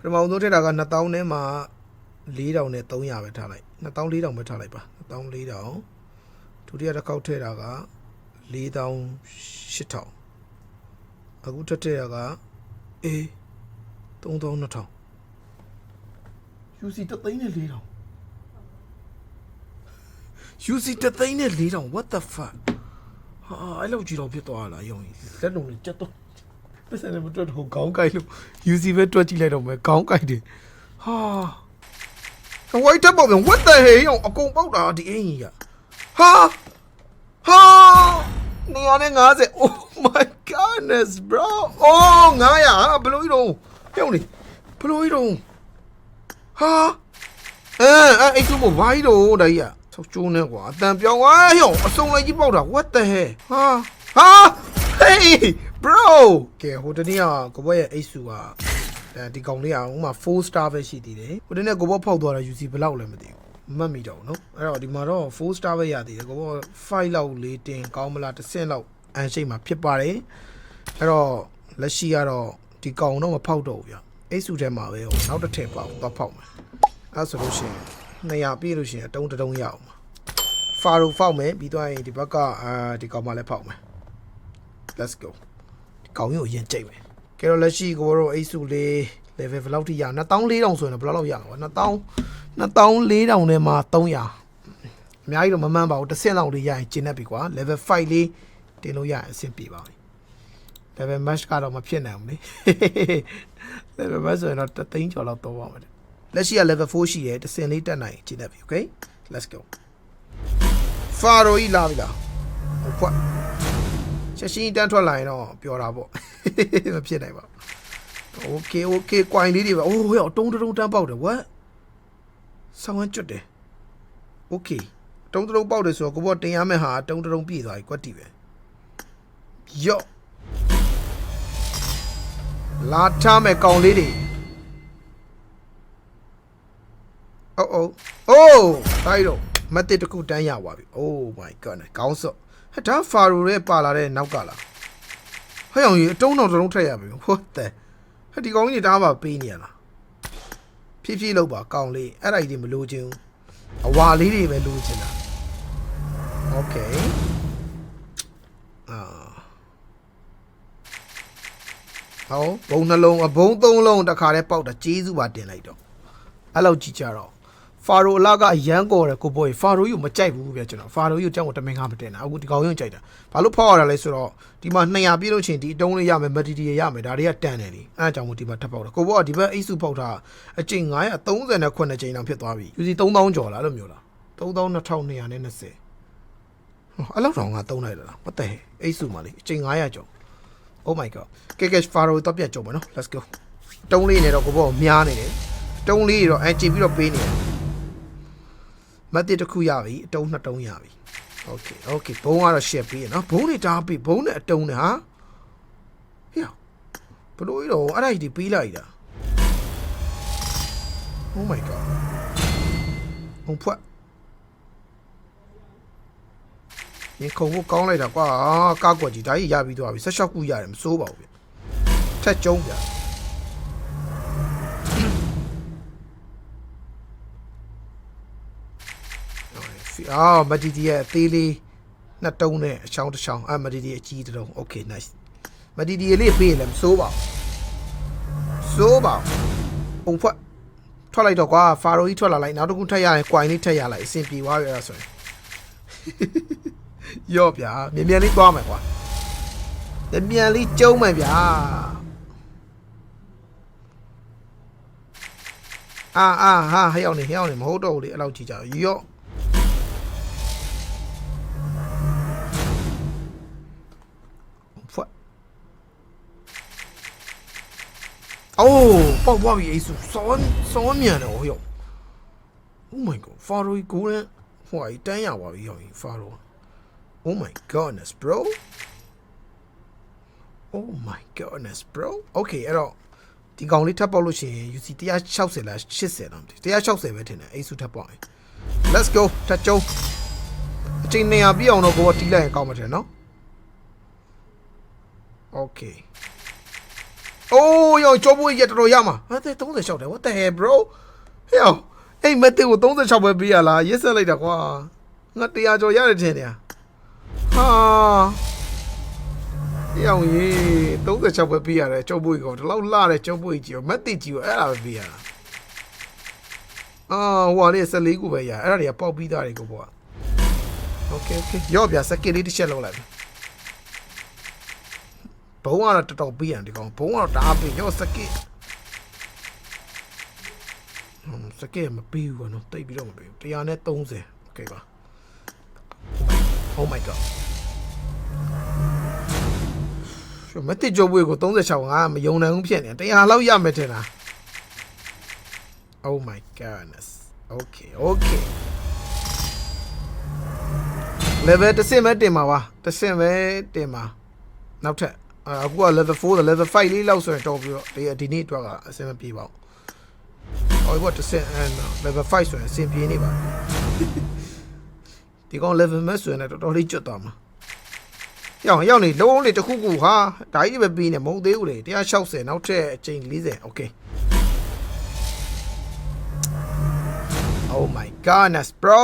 ပထမဆုံးထည့်တာက2000နဲ့မှ4000နဲ့300ပဲထားလိုက်2400ပဲထားလိုက်ပါ2400ဒုတိယတစ်ခေါက်ထည့်တာက4000 8000အခုထပ်ထည့်တာကအေး3200 UC တသိန်းနဲ့4000 UC တသိန်းနဲ့4000 what the fuck ဟာအဲ့လိုကြီးတော့ဖြစ်သွားလားယုံကြီးလက်လုံးနဲ့ကြက်တော့ ပစ္စည်းမတွက်တော့ခေါင်းကိုက်လို့ UC ပဲတွက်ကြည့်လိုက်တော့မယ်ခေါင်းကိုက်တယ်ဟာဝိုက်တက်ပေါ့ဗျ what the hell ရောအကုန်ပေါက်တာဒီအင်ကြီးကဟာဟာ950 oh my goodness bro oh 900ဘယ်လိုကြီးတော့ပြုံးနေဘယ်လိုကြီးတော့ဟာအဲအဲအဲ့ကျမို့ဘာကြီးတော့ဒါကြီးอ่ะဆောက်ကျိုးနေကွာအတန်ပြောင်းသွားဟေ့အစုံလိုက်ကြီးပေါက်တာ what the hell ဟာဟာ hey bro ကဲဟိုတနေ့ကကိုဘောရဲ့အိတ်စုကအဲဒီကောင်လေးကဟိုမှာ4 star ပဲရှိသေးတယ်ဟိုတနေ့ကိုဘောဖောက်သွားတာ UC ဘယ်လောက်လဲမသိဘူးမတ်မိတော့ဘူးနော်အဲ့တော့ဒီမှာတော့4 star ပဲရသေးတယ်ကိုဘော5လောက်လေးတင်ကောင်းမလားတစ်ဆင့်လောက်အန်ရှိတ်မှာဖြစ်ပါတယ်အဲ့တော့လက်ရှိကတော့ဒီကောင်တော့မဖောက်တော့ဘူးဗျအိတ်စုထဲမှာပဲဟိုနောက်တစ်ထည့်ပေါက်တော့ဖောက်မှာအဲ့ဆိုလို့ရှိရင်200ပြည့်လို့ရှိရင်အတုံးတတုံးရအောင်ပါဖာရိုဖောက်မယ်ပြီးတော့ရင်ဒီဘက်ကအာဒီကောင်မလည်းဖောက်မယ် let's go ဒီကောင်ကြီးကိုအရင်ကြိတ်မယ်ကဲတော့လက်ရှိကိုတော့အိတ်စုလေး level ဘယ်လောက်ထိရ2400ဆိုရင်တော့ဘယ်လောက်လောက်ရမှာလဲ2000 2400နဲ့မှာ300အများကြီးတော့မမှန်းပါဘူးတစ်ဆင့်လောက်လေးရရင်ကျင်းတတ်ပြီကွာ level 5လေးတင်လို့ရရင်အဆင်ပြေပါပြီ level match ကတော့မဖြစ်နိုင်ဘူးလေ level match ဆိုရင်တော့တသိန်းကျော်လောက်တော့ပါမယ်လက်ရှိက level 4ရှိတယ်တစ်ဆင့်လေးတက်နိုင်ရင်ကျင်းတတ်ပြီ okay let's go ဖာရိုကြီးလာပြီလားဟုတ်ဖွက် ချက်ချင်းတန်းထွက်လာရင်တော့ပျော်တာပေါ့မဖြစ်နိုင်ပါဘူး okay okay ကွိုင်လေးတွေပဲအိုးဟဲ့တုံးတုံးတန်းပေါက်တယ် what ဆောင်းဝမ်းကျွတ်တယ် okay တုံးတုံးပေါက်တယ်ဆိုတော့ကိုဘောတင်ရမယ့်ဟာတုံးတုံးပြည့်သွားပြီကွက်တီပဲယော့လာထားမဲ့ကောင်လေးတွေအိုးအိုးအိုးတိုင်းတော့မတ်တစ်တစ်ခုတန်းရပါပြီ oh my god ခေါင်းစော့ ဟဲ့ဒါဖာရိုရဲ့ပါလာတဲ့နောက်ကလားဟဲ့အောင်ကြီးအတုံးတော်တုံးထက်ရပြီ what the ဟဲ့ဒီကောင်ကြီးတွေတားပါပေးနေရလားဖြည်းဖြည်းလောက်ပါကောင်းလေးအဲ့ဒါကြီးတွေမလိုချင်ဘူးအဝါလေးတွေပဲလိုချင်တာ okay အာဟောဘုံနှလုံးအဘုံသုံးလုံးတစ်ခါတည်းပေါက်တာကျေးဇူးပါတင်လိုက်တော့အဲ့လောက်ကြည့်ကြတော့ ဖာရိုအလာကအရန်ကော်တယ်ကိုဘောကြီးဖာရိုကြီးကိုမကြိုက်ဘူးဗျကျွန်တော်ဖာရိုကြီးကိုကြောက်ကိုတမင်ကမတင်တာအခုဒီကောင်ရုံကြိုက်တာဘာလို့ဖောက်ရတာလဲဆိုတော့ဒီမှာ200ပြည့်လို့ချင်းဒီအတုံးလေးရမယ်မတီတီရမယ်ဒါတွေကတန်တယ်လေအဲ့အကြောင့်မို့ဒီမှာထပ်ပေါက်တာကိုဘောကဒီဘက်အိတ်စုပေါက်တာအကျိန်939ကျိန်တောင်ဖြစ်သွားပြီယူစီ3000ကျော်လားအဲ့လိုမျိုးလား3220ဟောအဲ့လောက်တော့ငါတုံးလိုက်လားမတဲ့အိတ်စုမှာလေအကျိန်900ကျော် Oh my god ကဲကဲဖာရိုတော့ပြတ်ကြုံမယ်နော် let's go တုံးလေးနေတော့ကိုဘောကများနေတယ်တုံးလေးတော့အကြည့်ပြီးတော့ပေးနေတယ် မတ်တစ်တစ်ခုရပြီအတုံးနှစ်တုံးရပြီ okay okay ဘုံကတော့ share ပေးရနော်ဘုံတွေတားပေးဘုံနဲ့အတုံးနဲ့ဟာဟေ့ဘလို့ရောအဲ့ဒါကြီးပေးလိုက်တာ Oh my god ဘုံဖွက်ရင်ခုံကိုကောင်းလိုက်တာကွာကားကွက်ကြီးဒါကြီးရပြီးသွားပြီဆက်လျှောက်ခုရတယ်မစိုးပါဘူးဗျထက်ကျုံးဗျ အာမတီတီရဲ့အသေးလေးနှစ်တုံးနဲ့အချောင်းတစ်ချောင်းအာမတီတီအကြီးတစ်တုံး okay nice မတီတီလေးပေးရင်လည်းမစိုးပါဘူးစိုးပါဘူးပုံဖွက်ထွက်လိုက်တော့ကွာဖာရိုကြီးထွက်လာလိုက်နောက်တစ်ခုထက်ရရင်ကွိုင်လေးထက်ရလိုက်အဆင်ပြေသွားပြီအဲ့ဒါဆိုရင်ရော့ဗျာမြန်မြန်လေးသွားမယ်ကွာမြန်မြန်လေးကျုံးမယ်ဗျာအာအာဟာဟဲ့အောင်နေဟဲ့အောင်နေမဟုတ်တော့ဘူးလေအဲ့လောက်ကြည့်ကြရော့ အိုးပေါက်သွားပြီအေးစုစောစောမြန်တယ်ဟောရော့ Oh my god ဖာရိုကိုလည်းဟိုအတန်းရပါပြီဟောဖာရို Oh my goodness bro Oh my goodness bro Okay အဲ့တော့ဒီကောင်လေးထပ်ပေါက်လို့ရှိရင် UC 160လား80လားမသိဘူး160ပဲထင်တယ်အိစုထပ်ပေါက်ရင် Let's go ထပ်ကျုံးအချိန်နေရပြည့်အောင်တော့ကိုကတီးလိုက်ရင်ကောင်းမှာတယ်နော် Okay အိုးယောကြောပွေးရတော်တော်ရမှာဟာတဲ့36တယ် what the hell bro ဟဲ့အဲ့မက်တေကို36ပဲပေးရလားရက်ဆက်လိုက်တာကွာငါတရားကျော်ရတယ်ထင်တယ်ဟာယောင်ကြီး36ပဲပေးရတယ်ကြောပွေးကောဒီလောက်လှတဲ့ကြောပွေးကြီးကိုမက်တေကြီးကိုအဲ့ဒါပဲပေးရတာအာဟိုကလေ14ခုပဲရအဲ့ဒါတွေကပေါက်ပြီးသားတွေကိုပေါ့ Okay okay ရော့ပြစကစ်လေးတစ်ချက်လောက်လိုက် ဘုံကတော့တော်တော်ပြီးရန်ဒီကောင်ဘုံကတော့တအားပြီးရော့စကစ်ဟွန်းစကစ်မပြီးဘူးကွာနော်တိတ်ပြီးတော့မပြီးဘူး130 Okay ပါ Oh my god ရှမတိကြိုးပွေးကို36ငါမယုံနိုင်ဘူးဖြစ်နေ100လောက်ရမယ်ထင်လား Oh my goodness Okay okay level တစ်ဆင့်ပဲတင်ပါပါတစ်ဆင့်ပဲတင်ပါနောက်ထပ် အာအခုက level 4 level 5လေးလောက်ဆိုရင်တော်ပြီးတော့ဒီဒီနေ့အတွက်ကအဆင်မပြေပါဘူးဟောဘောတစ်ဆင့်အဲ level 5ဆိုရင်အဆင်ပြေနေပါဒီကောင် level မဲ့ဆိုရင်လည်းတော်တော်လေးကျွတ်သွားမှာရောက်ရောက်နေလုံးလေးတစ်ခုခုဟာဒါကြီးပဲပြီးနေမဟုတ်သေးဘူးလေ160နောက်ထပ်အချိန်40 okay Oh my goodness bro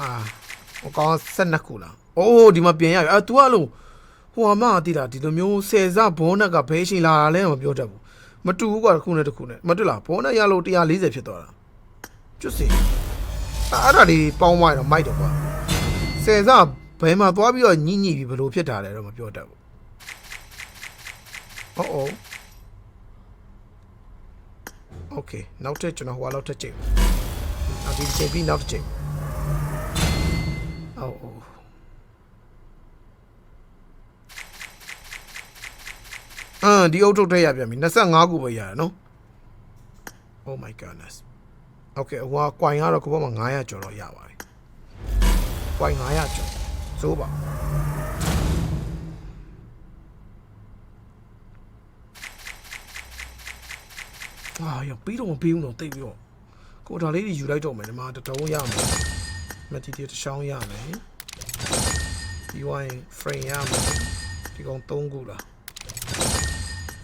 အာဟိုကောင်12ခုလား အိုးဒီမှာပြင်ရပြီအဲ तू ကလို့ဟိုမှာတိတာဒီလိုမျိုးဆယ်စဘောနက်ကဘဲရှင်လာတာလဲမပြောတတ်ဘူးမတူဘူးကွာတစ်ခုနဲ့တစ်ခုနဲ့မတူလားဘောနက်ရလို့140ဖြစ်သွားတာကျွတ်စီအဲ့ဒါလေးပေါင်းသွားရင်တော့မိုက်တယ်ကွာဆယ်စဘဲမှာသွားပြီးတော့ညိညိပြီးဘလို့ဖြစ်တာလဲတော့မပြောတတ်ဘူးအော်အော် Okay နောက်ထပ်ကျွန်တော်ဟိုအလောက်ထပ်ချိန်နောက်ဒီချိန်ပြီးနောက်တစ်ချိန်အော်အော် အမ်ဒီအုပ်ထုတ်ထည့်ရပြန်ပြီ25ခုပဲရတယ်နော် Oh my goodness Okay ဟိုက coin ကတော့ကိုဘမှာ900ကျော်တော့ရပါတယ် coin 900ကျော်စိုးပါအာရပြီးတော့မပြီးဘူးတော့တိတ်ပြီးတော့ကိုဒါလေးတွေယူလိုက်တော့မယ်ဒီမှာတတုံးရမယ် material တစ်ချောင်းရမယ်ပြီးဝိုင်း frame ရမယ်ဒီကောင်3ခုလား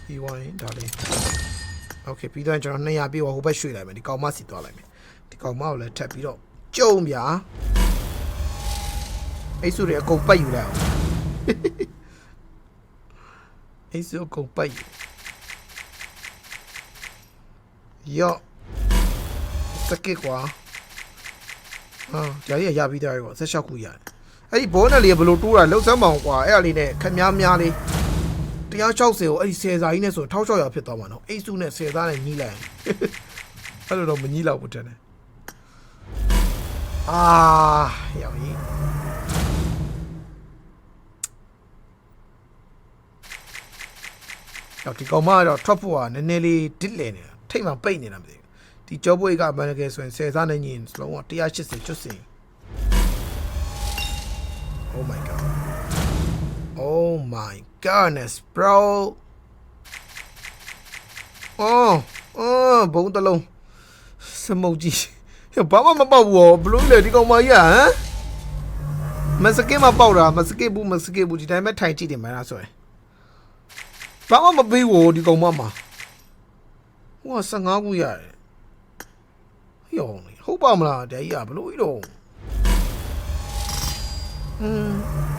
ပြီးဝိုင်းဒါလေး okay ပြီးတော့ကျွန်တော်200ပြည့်ဟိုဘက်ရွှေ့လိုက်မယ်ဒီကောင်မစီသွားလိုက်မယ်ဒီကောင်မကိုလည်းထပ်ပြီးတော့ကျုံပြအဲ့ဆိုရအကုန်ပတ်ယူလိုက်အောင်အဲ့ဆိုအကုန်ပတ်ယူယော့စကစ်ကွာဟာကြာကြီးရရပြီးသားရောဆက်လျှောက်ခုရတယ်အဲ့ဒီဘောနဲ့လေးကဘယ်လိုတိုးတာလှုပ်ဆမ်းမအောင်ကွာအဲ့အလေးနဲ့ခက်များများလေး 160ကိုအဲ့ဒီ10စာကြီးနဲ့ဆို1600ဖြစ်သွားမှာနော်အိတ်စုနဲ့10စာနဲ့ညီးလိုက်အဲ့လိုတော့မညီးတော့ဘူးတဲ့နဲ့အာရောင်ကြီးတော့ဒီကောင်မကတော့ top ဖို့ကနည်းနည်းလေးဒစ်လဲနေတာထိတ်မှပိတ်နေတာမသိဘူးဒီကြောပွေးကမန်နကယ်ဆိုရင်10စားနေရင်စလုံးက180ကျွတ်စင် Oh my god Oh my goodness bro အော်အော်ဘုံတလုံးစမုတ်ကြီးဟဲ့ဘာမှမပေါက်ဘူးဘလို့လေဒီကောင်မကြီးဟမ်မစကစ်မပေါက်တာမစကစ်ဘူးမစကစ်ဘူးဒီတိုင်းပဲထိုင်ကြည့်တယ်မလားဆိုရင်ဘာမှမပေးဘူးဒီကောင်မမှာဟိုက15ခုရတယ်ယောင်းလေဟုတ်ပါမလားတရားကြီးကဘလို့ကြီးတော့ဟမ်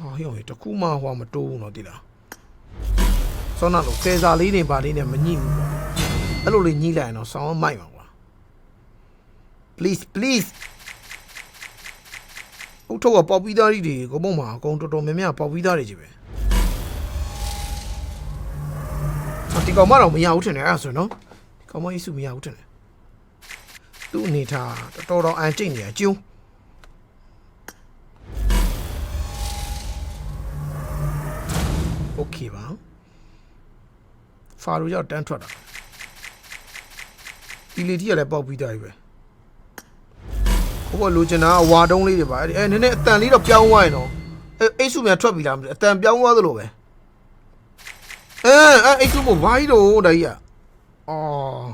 ဟာယောင်းတခုမှဟွာမတိုးဘူးတော့တိလားစောနာလို့ဆယ်စာလေးနေပါလေးနဲ့မညှိဘူးကွာအဲ့လိုလေးညှိလိုက်ရင်တော့ဆောင်းမိုက်ပါကွာ please please အုတ်ထုတ်ကပေါက်ပြီးသားကြီးတွေကိုပုံမှာအကုန်တော်တော်များများပေါက်ပြီးသားတွေကြီးပဲဒီကောင်မတော့မရဘူးထင်တယ်အဲ့ဒါဆိုရင်နော်ဒီကောင်မကြီးစုမရဘူးထင်တယ်သူ့အနေထားတော်တော်အန်ကျိတ်နေရကျုံ ခဲ့ပါဖာရိုရောက်တန်းထွက်တာဒီလေတီကလည်းပေါက်ပြီးသားပြီပဲကိုကလိုချင်တာအဝါတုံးလေးတွေပါအဲ့ဒီအဲနည်းနည်းအတန်လေးတော့ပြောင်းသွားရင်တော့အဲအိတ်စုများထွက်ပြီလားမသိအတန်ပြောင်းသွားသလိုပဲအဲအဲအိတ်စုကိုဘာကြီးတော့ဒါကြီးอ่ะအော်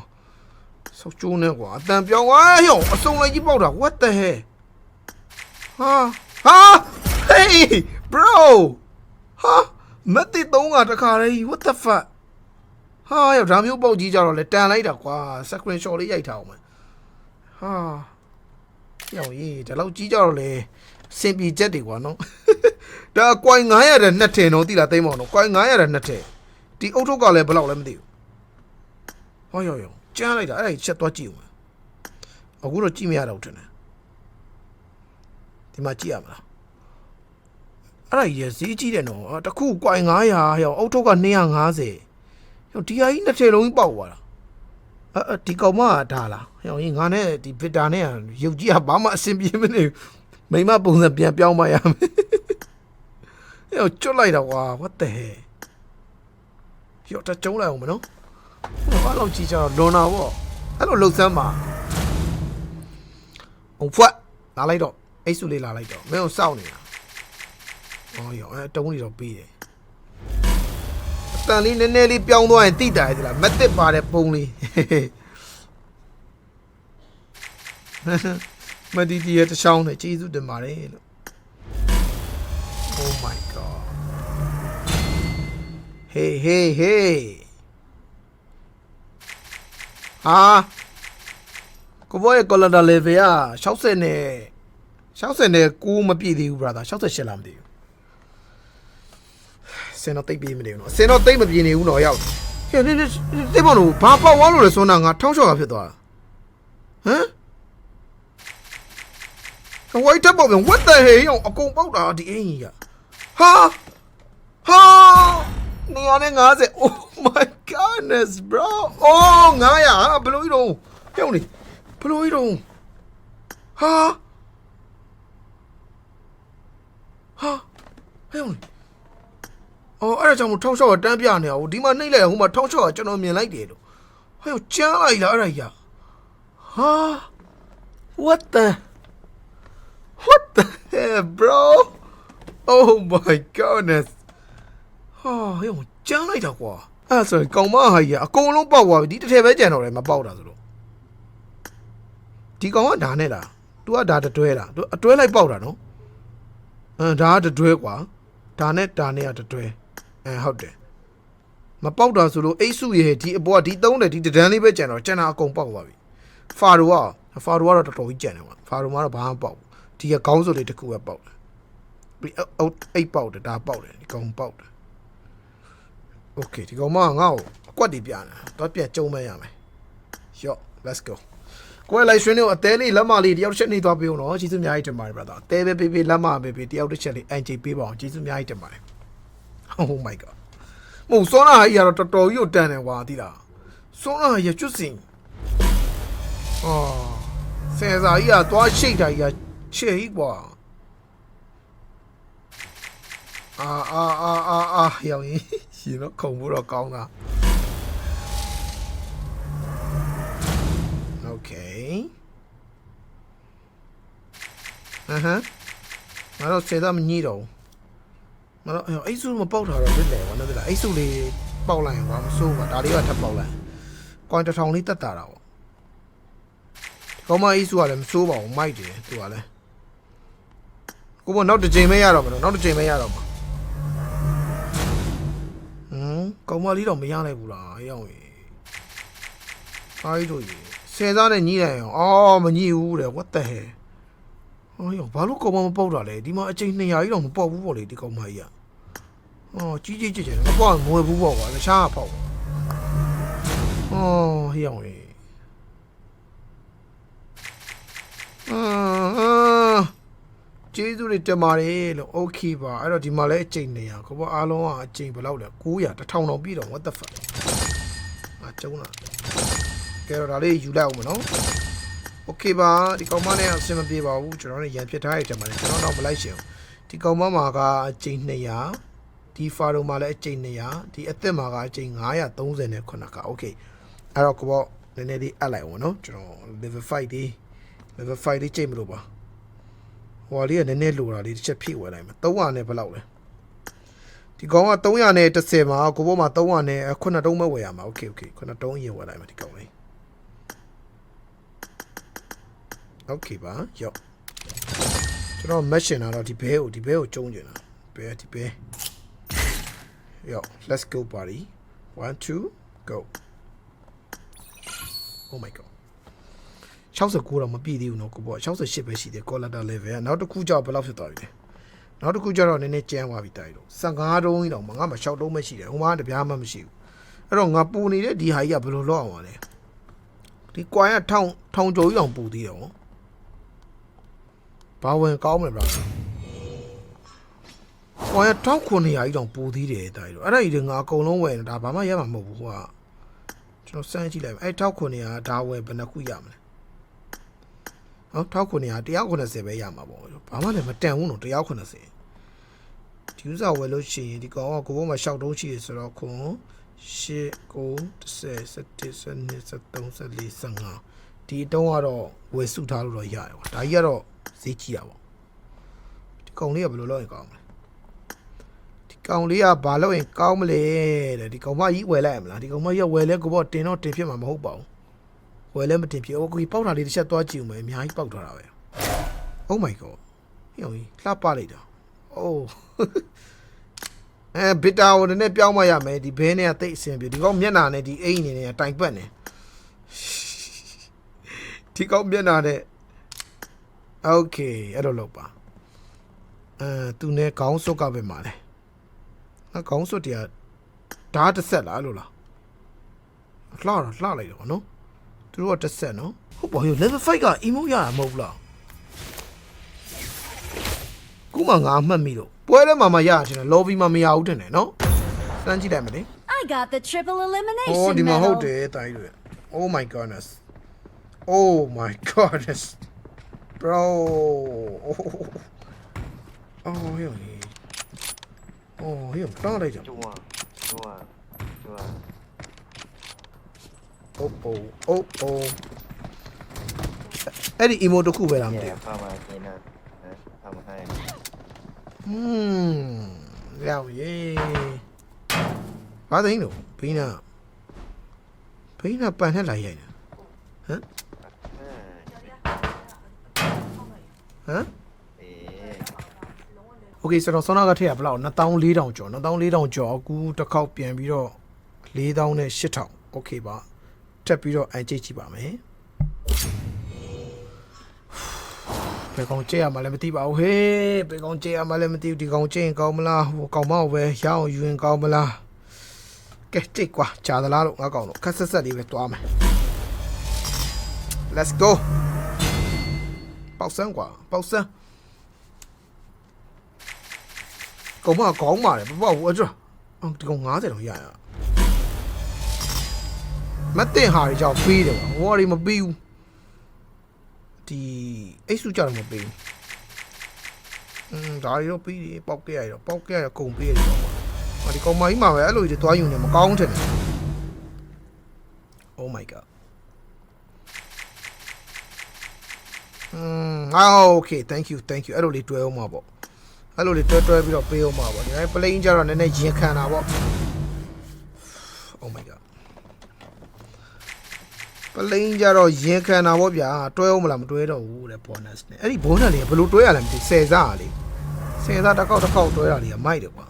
ဆောက်ကျိုးနဲ့ကွာအတန်ပြောင်းသွားဟိုအစုံလိုက်ကြီးပေါက်တာ what the hell ဟာဟာ hey bro ဟာ မက်တီသုံးကတခါလေး what the fuck ဟာရောက်ဒါမျိုးပေါက်ကြီးကြတော့လေတန်လိုက်တာကွာ screen shot လေးရိုက်ထားအောင်မယ်ဟာရောက်ရေးဒါလောက်ကြီးကြတော့လေစင်ပြေချက်တွေကွာနော်ဒါကွိုင်900တဲ့နှစ်ထင်တော့တိလားသိမ်းမအောင်နော်ကွိုင်900တဲ့နှစ်ထင်ဒီအုတ်ထုတ်ကလည်းဘယ်လောက်လဲမသိဘူးဟောရောက်ရောက်ကျန်းလိုက်တာအဲ့ဒါကြီးချက်သွားကြည့်ဦးအခုတော့ကြည့်မရတော့ဘူးထင်တယ်ဒီမှာကြည့်ရမလား အဲ့ဒါကြီးရဈေးကြီးတယ်နော်အာတစ်ခုကွိုင်900ရောက်အုတ်ထုတ်က250ရောက်ဒီဟာကြီးနှစ်ထင်လုံးကြီးပေါက်သွားတာအဲ့အဲ့ဒီကောင်မကဒါလားရောက်ရင်ငါနဲ့ဒီဗစ်တာနဲ့ရုပ်ကြီးကဘာမှအဆင်ပြေမနေဘူးမိမပုံစံပြန်ပြောင်းမရမယ်ယောကျွတ်လိုက်တာကွာ what the hell ယောတကျုံးလိုက်အောင်မနော်ဟိုအဲ့လိုကြည့်ကြတော့လွန်တာပေါ့အဲ့လိုလှုပ်ဆမ်းပါအောင်ဖွက်လာလိုက်တော့အိတ်စုလေးလာလိုက်တော့မင်းကိုစောင့်နေတာ ဟောယောအဲတုံးနေတော့ပြီးတယ်အတန်လေးနည်းနည်းလေးပြောင်းသွားရင်တိတာရည်လားမက်တစ်ပါတဲ့ပုံလေးမဒီဒီရဲ့တစ်ချောင်းနဲ့ကျေးဇူးတင်ပါတယ်လို့ Oh my god. Hey hey hey. ဟာကိုဘောရဲ့ calendar level က60နဲ့60နဲ့9မပြည့်သေးဘူး brother 68လားမသိဘူး စင်တော့တိတ်ပြေးမနေဘူးနော်စင်တော့တိတ်မပြေးနေဘူးတော့ရောက်ဟဲ့ဒီဒီတိတ်မလို့ဘာပေါက်သွားလို့လဲစွန်းတာငါထောင်းလျှော့တာဖြစ်သွားတာဟမ်ဝိုက်တက်ပေါက်ပြန် what the hell ရောအကုန်ပေါက်တာဒီအင်းကြီးကဟာဟာ950 oh my goodness bro oh 900ဘယ်လိုကြီးတော့ပြုံးနေဘယ်လိုကြီးတော့ဟာဟာပြုံးနေ အော်အဲ့ဒါကြောင့်မို့ထောင်းချော့ကတန်းပြနေအောင်ဒီမှာနှိမ့်လိုက်ဟိုမှာထောင်းချော့ကကျွန်တော်မြင်လိုက်တယ်လို့ဟဲ့ကျန်းလိုက်လားအဲ့ဒါကြီးဟာ what the what the hell bro Oh my goodness ဟာဟေ့ကျန်းလိုက်တာကွာအဲ့ဒါဆိုရင်ကောင်မဟာကြီးကအကုန်လုံးပေါက်သွားပြီဒီတစ်ထည်ပဲကြံတော့တယ်မပေါက်တာဆိုလို့ဒီကောင်ကဒါနဲ့လား तू ကဒါတတွဲလား तू အတွဲလိုက်ပေါက်တာနော်အမ်ဒါကတတွဲကွာဒါနဲ့ဒါနဲ့ကတတွဲ အဲဟုတ်တယ်မပေါက်တာဆိုလို့အိတ်စုရဲ့ဒီအပေါ်ကဒီသုံးတယ်ဒီတဒန်းလေးပဲကြံတော့ကျန်တာအကုန်ပေါက်သွားပြီဖာရိုကဖာရိုကတော့တော်တော်ကြီးကြံတယ်ကွာဖာရိုကတော့ဘာမှပေါက်ဘူးဒီကခေါင်းစုပ်လေးတစ်ခုပဲပေါက်တယ် ပြီးအုတ်အိတ်ပေါက်တယ်ဒါပေါက်တယ်ဒီကောင်ပေါက်တယ်โอเคဒီကောင်မကငါ့ကိုအကွက်တွေပြနေတာတော့ပြန်ကျုံမဲရမယ်ယော့ let's go ကိုယ်လိုက်ရွှေနေကိုအသေးလေးလက်မလေးတယောက်တစ်ချက်နေသွားပေးအောင်နော်ကျေးဇူးအများကြီးတင်ပါတယ် brother အသေးပဲပေးပေးလက်မပဲပေးတယောက်တစ်ချက်လေးအန်ဂျီပေးပါအောင်ကျေးဇူးအများကြီးတင်ပါတယ် oh my god မဟုတ်စောနာဟာကြီးကတော့တော်တော်ကြီးကိုတန်တယ်ကွာသိလားစောနာဟာကြီးကျွတ်စင်အော်ဆယ်စာကြီးကသွားရှိတ်တာကြီးကချေကြီးကွာ အာအာအာအာအာရောင်ရင်ရှင်တော့ခုံဖို့တော့ကောင်းတာโอเคအဟမ်းငါတော့စေသားမညှိတော့ဘူး ငါတော့အဲ့စုမပေါက်တာတော့ဖြစ်တယ်ကွာနော်ဒီလားအဲ့စုလေးပေါက်လိုက်ရင်ကွာမစိုးဘူးကွာဒါလေးကထပ်ပေါက်လိုက်ကွန်တစ်ထောင်လေးတက်တာတာပေါ့ကောင်းမအဲ့စုကလည်းမစိုးပါဘူးမိုက်တယ်သူကလည်းကိုဘနောက်တစ်ချိန်ပဲရတော့မလို့နောက်တစ်ချိန်ပဲရတော့မှာဟမ်ကောင်မလေးတော့မရနိုင်ဘူးလားအရောက်ရေအားကြီးတို့ရေဆယ်သားနဲ့ညီးလိုက်အောင်အော်မညီးဘူးတဲ့ what the hell အော်ရောဘာလို့ကောင်မမပေါက်တာလဲဒီမှာအချိန်200ကြီးတော့မပေါက်ဘူးပေါ့လေဒီကောင်မကြီးอ่ะအော်ကြီးကြီးကျယ်ကျယ်မပေါက်မဝယ်ဘူးပေါ့ကွာတခြားကပေါက်အော်ဟေးအောင်ရေအာကျေးဇူးတွေတင်ပါတယ်လို့ okay ပါအဲ့တော့ဒီမှာလည်းအချိန်နေရခဘောအားလုံးကအချိန်ဘယ်လောက်လဲ900 1000တောင်ပြည့်တော့ what the fuck အကျုံးလားကဲတော့ဒါလေးယူလိုက်အောင်မနော် okay ပါဒီကောင်မနဲ့အဆင်မပြေပါဘူးကျွန်တော်လည်းရန်ဖြစ်ထားရတဲ့မှာလည်းကျွန်တော်တော့မလိုက်ရှင်ဒီကောင်မမှာကအချိန်200ဒီဖာရိုမှာလည်းအချိန်200ဒီအသက်မှာကအချိန်939က okay အဲ့တော့ကဘောနည်းနည်းလေးအပ်လိုက်အောင်နော်ကျွန်တော် level 5ဒီ level 5လေးချိန်မလို့ပါ ဟိုဟာလေးကနည်းနည်းလိုတာလေးတစ်ချက်ဖြည့်ဝယ်လိုက်မယ်300နဲ့ဘယ်လောက်လဲဒီကောင်က300နဲ့30မှာကိုဘောမှာ300နဲ့ခုနှစ်တုံးပဲဝယ်ရမှာโอเคโอเคခုနှစ်တုံးအရင်ဝယ်လိုက်မယ်ဒီကောင်လေး โอเคပါရော့ကျွန်တော်မက်ရှင်လာတော့ဒီဘဲကိုဒီဘဲကိုကျုံးကျင်တာဘဲဒီဘဲရော့ let's go party 1 2 go oh my god 69တော့မပြည့်သေးဘူးနော်ကိုပေါ့68ပဲရှိတယ် collector level ကနောက်တစ်ခုကြောက်ဘယ်လောက်ဖြစ်သွားပြီလဲနောက်တစ်ခုကျတော့နည်းနည်းကျန်းသွားပြီတိုက်တော့15တုံးကြီးတော့ငါမှ6တုံးပဲရှိတယ်ဟိုမှာတပြားမှမရှိဘူးအဲ့တော့ငါပူနေတဲ့ဒီဟာကြီးကဘယ်လိုလောက်အောင်လဲဒီကွာရထောင်ထောင်ကြိုကြီးအောင်ပူသေးတယ်ဟော ဘာဝင်ကောင်းမလဲဗျာကွာရထောင်900ကြီးတောင်ပူသေးတယ်တိုက်တော့အဲ့ဒါကြီးငါအကုန်လုံးဝယ်နေတာဘာမှရမှာမဟုတ်ဘူးဟိုကကျွန်တော်စမ်းကြည့်လိုက်မယ်အဲ့ထောက်900ကဒါဝယ်ဘယ်နှခုရမလဲနော်1900 190ပဲရမှာပေါ့ဘာမှလည်းမတန်ဘူးနော်190ဒီဥစားဝယ်လို့ရှိရင်ဒီကောင်ကကိုဘုံမှာရှောက်တုံးရှိရဆိုတော့ခွန်8 9 10 17 12 13 14 15ဒီတုံးကတော့ဝယ်စုထားလို့တော့ရရပါဒါကြီးကတော့ ဈေးကြီးတာပေါ့ဒီကောင်လေးကဘယ်လိုလုပ်ရင်ကောင်းမလဲဒီကောင်လေးကဘာလုပ်ရင်ကောင်းမလဲတဲ့ဒီကောင်မကြီးဝယ်လိုက်ရမလားဒီကောင်မကြီးကဝယ်လဲကိုဘောတင်တော့တင်ဖြစ်မှာမဟုတ်ပါဘူးဝယ်လည်းမတင်ဖြစ်ဘူးကိုကြီးပေါက်တာလေးတစ်ချက်သွားကြည့်ဦးမယ်အများကြီးပေါက်သွားတာပဲ Oh my god ဟိုကြီးလှပလိုက်တာ Oh အဲဘစ်တာကိုလည်းပြောင်းမရမယ်ဒီဘဲနဲ့ကတိတ်အဆင်ပြေဒီကောင်မျက်နှာနဲ့ဒီအိမ်နေနဲ့တိုင်ပတ်နေဒီကောင်မျက်နှာနဲ့ Okay အဲ့တော့လောက်ပါအဲသူနဲ့ခေါင်းစွပ်ကပဲမှာလဲငါခေါင်းစွပ်တရားဓာတ်တစ်ဆက်လားအဲ့လိုလားလှတော့လှလိုက်တော့နော်သူတို့ကတစ်ဆက်နော်ဟုတ်ပါရော level 5က emo ရတာမဟုတ်ဘူးလားခုမှငါအမှတ်မိတော့ပွဲထဲမှာမရချင်တယ် lobby မှာမရဘူးထင်တယ်နော်စမ်းကြည့်လိုက်မလဲ I got the triple ဟော elimination ဒီမှာဟုတ် medal. တယ်တာကြီးတွေ Oh my goodness Oh my goodness bro oh oh here oh here တောင်းလိုက်ကြကျွမ်းကျွမ်းကျွမ်း oppo oppo အဲ့ဒီ emo တစ်ခုပဲလားမသိဘူးပါပါနေနာပါမဆိုင်อืมရောက်ရေဘာသိန်းလို့ဘိနာဘိနာပန်ထက်လိုက်ရိုက်နေဟမ် ဟမ် 예 โอเคဆိုတော့ဆောနာကထည့်ရဘလောက်2400ကျော်2400ကျော်အခုတစ်ခေါက်ပြန်ပြီးတော့4000နဲ့8000โอเคပါထပ်ပြီးတော့အန်ကြည့်ကြည့်ပါမယ်ဘယ်ကောင်ကြည့်ရမှလည်းမသိပါဘူးဟေးဘယ်ကောင်ကြည့်ရမှလည်းမသိဘူးဒီကောင်ကြည့်ရင်ကောင်းမလားဟိုကောင်မဟုတ်ပဲရအောင်ယူရင်ကောင်းမလားကဲကြည့်ကွာဂျာသလားလို့ငါကောင်တော့ခက်ဆက်ဆက်လေးပဲတွားမယ် let's go ပေါက်စမ်းကွာပေါက်စမ်းကောင်မကောင်းပါတယ်ပပဘူးအကျွတ်အော်ဒီကောင်90တော့ရရမတင်ဟာတွေကြောင့်ပေးတယ်ကွာဟိုဟာတွေမပေးဘူးဒီအိတ်စုကြတော့မပေးဘူးอืมဒါတွေတော့ပေးတယ်ပေါက်ကြရတော့ပေါက်ကြရတော့ကုန်ပေးရတယ်ကွာဟာဒီကောင်မကြီးမှာပဲအဲ့လိုကြီးသွားယူနေမကောင်းတယ် Oh my god อืมอ่า okay thank you thank you အဲ့လိုလေးတွဲအောင်ပါပေါ့ အဲ့လိုလေးတွဲတွဲပြီးတော့ပေးအောင်ပါပေါ့ဒီတိုင်း plane ကြတော့နည်းနည်းရင်ခံတာပေါ့ Oh my god plane ကြတော့ရင်ခံတာပေါ့ဗျာတွဲအောင်မလားမတွဲတော့ဘူးတဲ့ bonus နဲ့အဲ့ဒီ bonus လေးကဘယ်လိုတွဲရလဲမသိ10စားอ่ะလေ10စားတစ်ခေါက်တစ်ခေါက်တွဲတာလေးကမိုက်တယ်ကွာ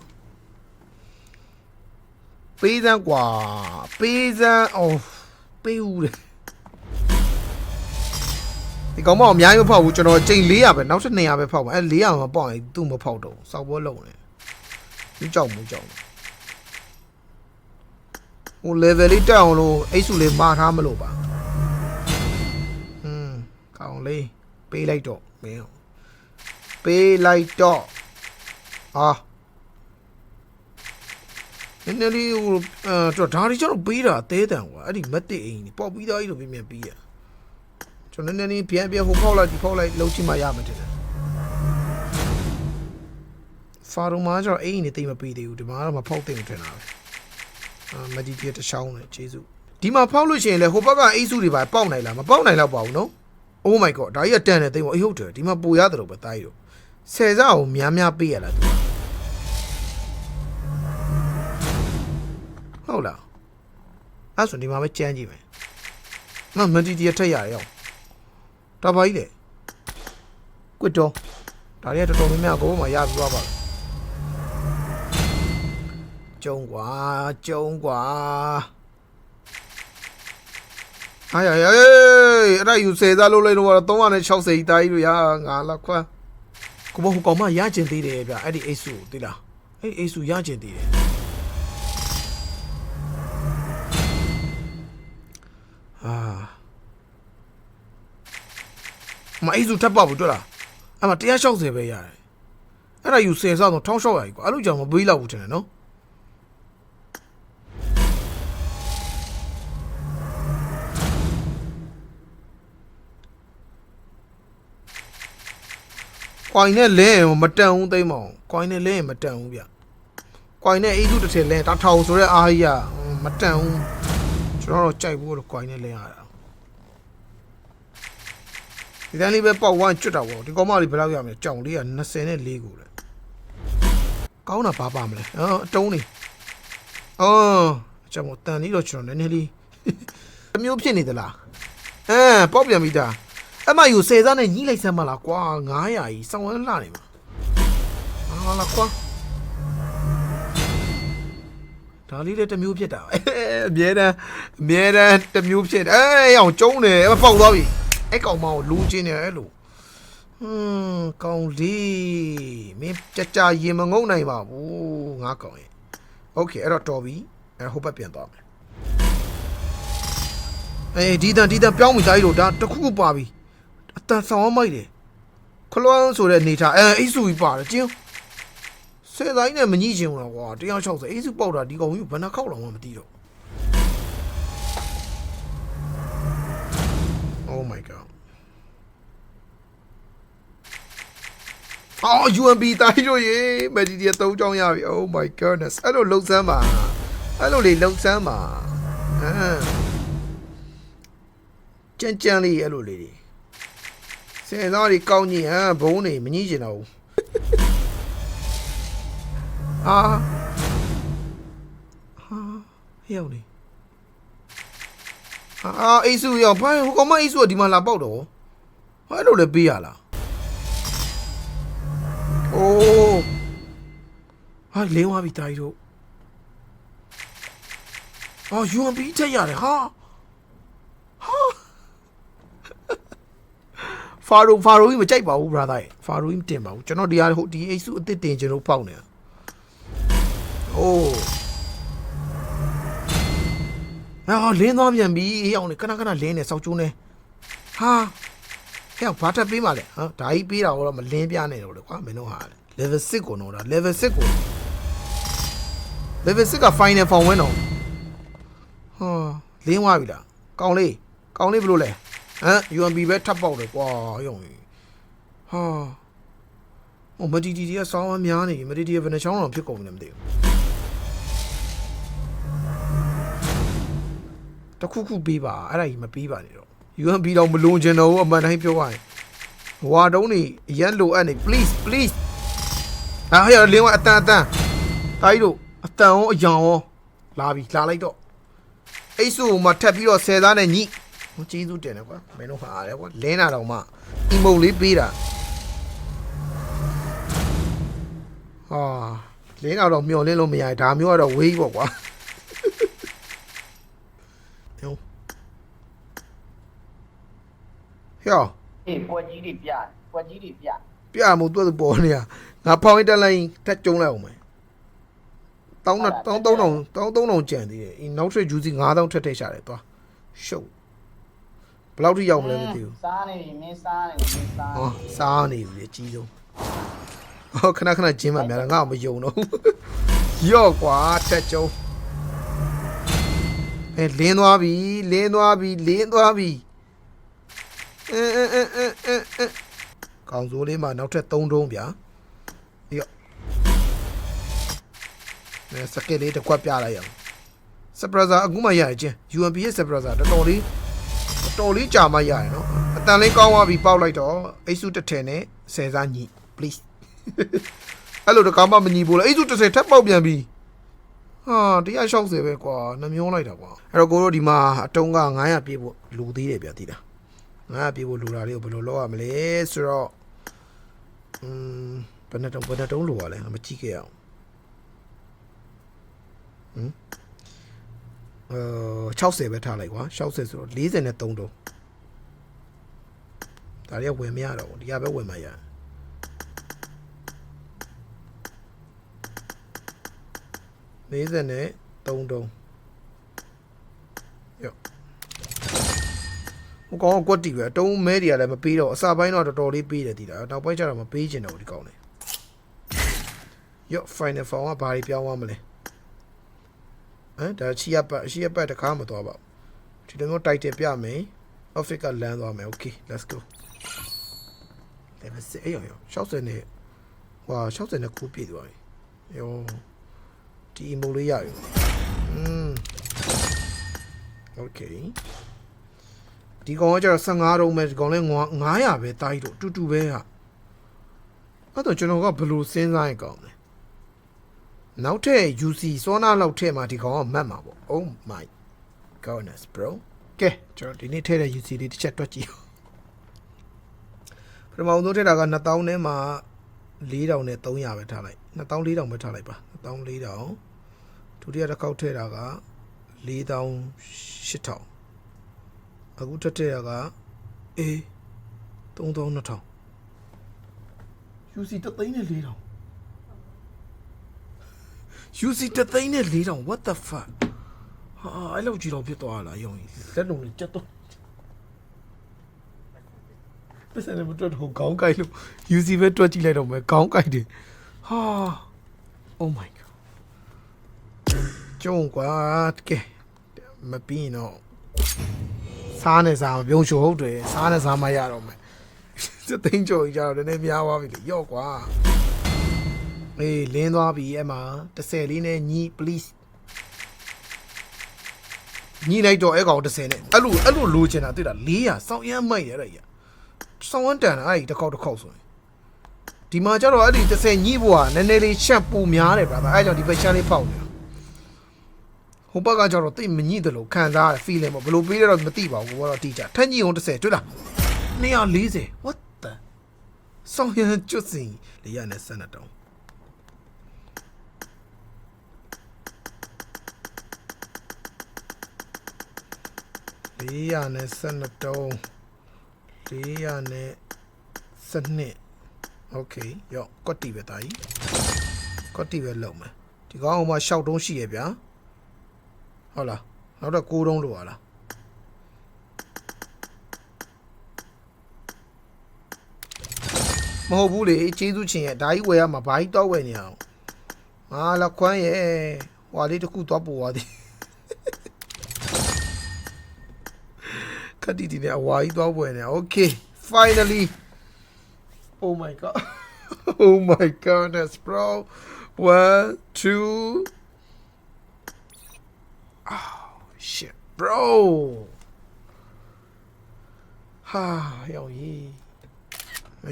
ပေးစမ်းကွာပေးစမ်းအော်ပေးဦးတယ် ဒီကောင်မအများကြီးမဖောက်ဘူးကျွန်တော်ချိန်400ပဲနောက်ထပ်200ပဲဖောက်ပါအဲ400မပေါက်ရင်သူ့မဖောက်တော့ဘူးစောက်ပွဲလုံးတယ်ဒီကြောက်မှုကြောက်တယ်ဟို level လေးတက်အောင်လို့အိတ်စုလေးမာထားမလို့ပါဟွန်းကောင်းလေးပေးလိုက်တော့မင်းပေးလိုက်တော့ဟာနည်းနည်းလေးဟိုအဲတော့ဒါတွေကျတော့ပေးတာအသေးတန်ကွာအဲ့ဒီမက်တစ်အိမ်ကြီးပေါက်ပြီးသားကြီးလို့ပြင်းပြပြီးရ ကျွန်တော်နည်းနည်းပြန်ပြန်ဟိုဖောက်လိုက်ဒီဖောက်လိုက်လှုပ်ချိမှရမှာတဲ့ဖာရုံမှာကျတော့အိမ်နေတိတ်မပေးသေးဘူးဒီမှာတော့မဖောက်သိမ့်ထင်တာပဲအာမဒီပြတချောင်းနဲ့ကျေးဇူးဒီမှာဖောက်လို့ရှိရင်လေဟိုဘက်ကအိတ်စုတွေပါပေါက်နိုင်လားမပေါက်နိုင်တော့ပါဘူးနော် Oh my god ဒါကြီးကတန်တယ်သိမ့်ပေါ့အေးဟုတ်တယ်ဒီမှာပူရတယ်လို့ပဲတားရီတော့ဆယ်စားကိုများများပေးရလားသူဟုတ်လားအဲ့ဆိုဒီမှာပဲကြမ်းကြည့်မယ်နော်မဒီဒီထက်ရရအောင် ဒါပါကြီးလေကွတ်တော့ဒါတွေကတော်တော်များများကိုမှရပြီးသွားပါပြီကျုံကွာကျုံကွာဟာရရအဲ့ဒါယူစေသားလို့လိုက်တော့360ကြီးတာကြီးလို့ရငါလာခွန်းကိုမဟိုကောင်မရကျင်သေးတယ်ဗျအဲ့ဒီအိတ်စုကိုသိလားအဲ့အိတ်စုရကျင်သေးတယ် မအိတ်စုထပ်ပေါက်ဘူးတွေ့လားအဲ့မှာ160ပဲရတယ်အဲ့ဒါယူစေစားတော့1600ကြီးကွာအဲ့လိုကြောင့်မပေးတော့ဘူးထင်တယ်နော်ကွိုင်နဲ့လဲရင်မတန်ဘူးသိမ့်မအောင်ကွိုင်နဲ့လဲရင်မတန်ဘူးဗျကွိုင်နဲ့အေးစုတစ်ထည်လဲတာထောင်ဆိုတဲ့အားကြီးကမတန်ဘူးကျွန်တော်တော့ကြိုက်ဘူးလို့ကွိုင်နဲ့လဲရတာ ဒီတန်းလေးပဲပေါက်ဝမ်းကျွတ်တာပေါ့ဒီကောင်မလေးဘယ်လောက်ရမလဲကြောင်လေးက24ကိုလေကောင်းတာဘာပါမလဲအော်အတုံးနေအော်အချက်မတန်လေးတော့ကျွန်တော်နည်းနည်းလေးအမျိုးဖြစ်နေသလားအဲပေါက်ပြန်ပြီသားအမယူစေစားနဲ့ညီးလိုက်စမ်းမလားကွာ900ကြီးစောင်းဝန်းလှနေမှာဟာလာကွာဒါလေးလည်းတစ်မျိုးဖြစ်တာပဲအမြဲတမ်းအမြဲတမ်းတစ်မျိုးဖြစ်တယ်အေးအောင်ကျုံးတယ်အမပေါက်သွားပြီ အဲ့ကောင်မကိုလူချင်းနေအဲ့လိုဟွန်းကောင်လေးမင်းကြကြရင်မငုံနိုင်ပါဘူးငါကောင်ရဲ့โอเคအဲ့တော့တော်ပြီအဲ့ဟိုဘက်ပြန်သွားမယ်အေးဒီတန်ဒီတန်ပြောင်းပြီသားကြီးတို့ဒါတစ်ခုခုပါပြီ အတန်ဆောင်မိုက်တယ်ခလွမ်းဆိုတဲ့နေထားအဲအိတ်စုကြီးပါတယ်ကျင်းဆယ်တိုင်းနဲ့မညှိချင်ဘူးလားကွာ160အိတ်စုပေါက်တာဒီကောင်ကြီးဘယ်နှခောက်လောက်မှမသိတော့ my god အော် UMB တိုင်းတို့ရေမက်ဒီဒီသုံးချောင်းရပြီ Oh my goodness အဲ့လိုလှုပ်ဆန်းပါအဲ့လိုလေလှုပ်ဆန်းပါဟမ်ကြမ်းကြမ်းလေးအဲ့လိုလေးတွေစင်သားတွေကောင်းကြီးဟမ်ဘုံနေမငြိကျင်တော့ဘူးအာဟာဟဲ့နေ အာအိစုရောဘာဟိုကောင်မအိစုကဒီမှာလာပေါက်တော့ဟဲ့လို့လည်းပေးရလားအိုးဟာလင်းသွားပြီတာကြီးတို့အော် UMP ထက်ရတယ်ဟာဖာရိုဖာရိုကြီးမကြိုက်ပါဘူး brother ရဲ့ဖာရိုကြီးမတင်ပါဘူးကျွန်တော်ဒီဟာဟိုဒီအိတ်စုအစ်စ်တင်ကျွန်တော်ပေါက်နေတာအိုး အာလင်းသွားပြန်ပြီအေးအောင်နေခဏခဏလင်းနေစောက်ကျိုးနေဟာဟဲ့ဘာတက်ပေးမှလဲဟမ်ဒါကြီးပေးတာတော့မလင်းပြနေတော့လေကွာမင်းတို့ဟာ level 6ကိုတော့ဒါ level 6ကို level 6က final form ဝင်တော့ဟာလင်းသွားပြီလားကောင်းလေးကောင်းလေးဘယ်လိုလဲဟမ် UMB ပဲထပ်ပေါက်တယ်ကွာရုံကြီးဟာဟိုမတီတီတွေကစောင်းအများနေပြီမတီတီကဘယ်နှချောင်းတော့ဖြစ်ကုန်ပြီလဲမသိဘူး တခုခုပေးပါအဲ့ဒါကြီးမပေးပါနဲ့တော့ UMB တော့မလုံချင်တော့ဘူးအမှန်တိုင်းပြောရရင်ဝါတုံးနေအရန်လိုအပ်နေ please please ဟာဟဲ့လင်းဝအတန်အတန်တာကြီးတို့အတန်ရောအယောင်ရောလာပြီလာလိုက်တော့အိတ်စုကိုမှထပ်ပြီးတော့ဆယ်သားနဲ့ညိဟိုကျေးဇူးတင်တယ်ကွာမင်းတို့ဟာရတယ်ကွာလင်းတာတော့မှအီမုံလေးပေးတာဟာလင်းတာတော့မျောလင်းလို့မရဘူးဒါမျိုးကတော့ဝေးပေါ့ကွာ ဟေ့အေးပွက်ကြီးတွေပြတယ်ပွက်ကြီးတွေပြပြမို့သူ့သူပေါ်နေရငါဖောင်းတက်လိုက်ထက်ကျုံလိုက်အောင်မယ်တောင်းတော့တောင်း3000တောင်း3000ကျန်သေးတယ်အင်းနောက်ထပ်ဂျူစီ9000ထက်ထည့်ရှာတယ်သွားရှုပ်ဘယ်လောက်ထိရောက်မလဲမသိဘူးစားနေပြီမင်းစားနေပြီမင်းစားဟောစားနေပြီအကြီးဆုံးဟောခဏခဏဂျင်းမှများတာငါ့ကိုမယုံတော့ဘူးရော့ကွာတက်ကျုံအဲလင်းသွားပြီလင်းသွားပြီလင်းသွားပြီ အဲအဲအဲအဲအဲအဲကောင်စိုးလေးမှာနောက်ထပ်3တုံးဗျာရော့အဲစကက်လေးတစ်ခွက်ပြလိုက်ရအောင်စပရဇာအခုမှရရချင်း UMP ရဲ့စပရဇာတော်တော်လေးတော်တော်လေးကြာမှရရနော်အတန်လေးကောင်းသွားပြီပေါက်လိုက်တော့အိတ်စုတစ်ထည်နဲ့ဆယ်စားညီ please အဲ့လိုတကားမှမညီဘူးလေအိတ်စုတစ်ထည်ထပ်ပေါက်ပြန်ပြီဟာ160ပဲကွာနှမျောလိုက်တာကွာအဲ့တော့ကိုတို့ဒီမှာအတုံးက900ပြေးဖို့လူသေးတယ်ဗျာတိတာ 900ပြေးဖို့လူတာလေးကိုဘယ်လိုလုပ်ရမလဲဆိုတော့อืมဘယ်နဲ့တုံးဘယ်နဲ့တုံးလိုပါလဲငါမကြည့်ခဲ့ရအောင်ဟမ်အဲ60ပဲထားလိုက်ကွာ60ဆိုတော့43တုံးဒါတွေကဝင်မရတော့ဘူးဒီကပဲဝင်မရ40နဲ့3တုံး ဟိုကောင်ကကွက်တီပဲတုံးမဲတွေကလည်းမပေးတော့အစာပိုင်းတော့တော်တော်လေးပေးတယ်ဒီလားနောက်ပိုင်းကျတော့မပေးချင်တော့ဘူးဒီကောင်လေယော final form ကဘာတွေပြောင်းသွားမလဲဟမ်ဒါချီရပတ်ချီရပတ်တခါမသွားပါဘူးဒီလိုမျိုး title ပြမယ် Africa လမ်းသွားမယ် okay let's go level 6အေးရော60နဲ့ဟွာ60နဲ့ကိုပြည့်သွားပြီယောဒီ emo လေးရပြီอืม okay ဒီကောင်ကကျတော့15တုံးပဲဒီကောင်လဲ900ပဲတားကြီးတို့အတူတူပဲဟာအဲ့တော့ကျွန်တော်ကဘယ်လိုစဉ်းစားရင်ကောင်းလဲနောက်ထပ် UC စောနာလောက်ထည့်မှာဒီကောင်ကမတ်မှာပေါ့ oh my goodness bro ကဲကျွန်တော်ဒီနေ့ထည့်တဲ့ UC လေးတစ်ချက်တွက်ကြည့်အောင်ပထမဆုံးထည့်တာက2000နဲ့မှ4000နဲ့300ပဲထားလိုက်2400ပဲထားလိုက်ပါ2400ဒုတိယတစ်ခေါက်ထည့်တာက4800 အခုထက်တဲ့ကအေး3200 UC တသိန်းနဲ့4000 UC တသိန်းနဲ့4000 what the fuck ဟာအဲ့လောက်ကြီးတော့ဖြစ်သွားလားယုံကြီးလက်လုံးနဲ့ကြက်တော့ပစ္စည်းမတွတ်တော့ခေါင်းကိုက်လို့ UC ပဲတွက်ကြည့်လိုက်တော့မယ်ခေါင်းကိုက်တယ်ဟာ oh my god ကျုံကွာကဲမပြီးတော့ စားနဲ့စားမပြုံးချိုဟုတ်တယ်စားနဲ့စားမရတော့မယ်စသိန်းကျော်ကြီးကြတော့နည်းနည်းများသွားပြီလေရော့ကွာအေးလင်းသွားပြီအဲ့မှာ30လေးနဲ့ညီ please ညီလိုက်တော့အဲ့ကောင်30နဲ့အဲ့လိုအဲ့လိုလိုချင်တာတွေ့တာ400စောင်းရမ်းမိုက်ရတဲ့ကြီးစောင်းဝန်းတန်တာအဲ့ဒီတစ်ခေါက်တစ်ခေါက်ဆိုရင်ဒီမှာကျတော့အဲ့ဒီ30ညီဖို့ကနည်းနည်းလေးရှက်ပူများတယ်ဗျာအဲ့ကြောင့်ဒီဘက်ရှမ်းလေးဖောက်နေတာ ဟိုဘက်ကကျတော့တိတ်မညိတယ်လို့ခံစားရ feeling ပေါ့ဘလို့ပေးတယ်တော့မသိပါဘူးဘောတော့တိကျထက်ညိအောင်30တွေ့လား240 what the ဆောင်းရန်ကျွတ်စင်လေးရနဲ့ဆန်တောင်းလေးရနဲ့ဆန်တောင်းလေးရနဲ့စနစ် okay ရော့ကွက်တီပဲတာကြီးကွက်တီပဲလုံမယ်ဒီကောင်ဟိုမှာရှောက်တုံးရှိရဗျာ ဟုတ်လားနောက်တော့6တုံးလိုပါလားမဟုတ်ဘူးလေကျေးဇူးရှင်ရဲ့ဒါကြီးဝယ်ရမှာဘာကြီးတော့ဝယ်နေအောင်ငါလက်ခွမ်းရဲ့ဟွာလေးတစ်ခုတော့ပို့သွားသည်ခက်တီတီနဲ့အဝါကြီးတော့ဝယ်နေ Okay finally Oh my god Oh my goodness bro 1 2 Oh shit, bro. Ha, yo yi.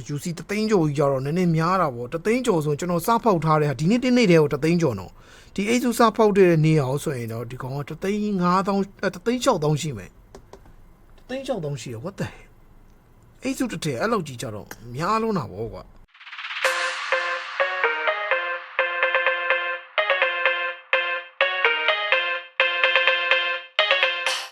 ယူစီတသိန်းကျော်ကြီးကြတော့နည်းနည်းများတာပေါ့တသိန်းကျော်ဆိုကျွန်တော်စဖောက်ထားတဲ့ဟာဒီနေ့တင်းနေ့တည်းကိုတသိန်းကျော်တော့ဒီအိစုစဖောက်တဲ့နေရာကိုဆိုရင်တော့ဒီကောင်ကတသိန်း9000တသိန်း6000ရှိမယ်တသိန်း6000ရှိရ what the အိစုတစ်ထည့်အဲ့လောက်ကြီးကြတော့များလုံးတာပေါ့ကွာ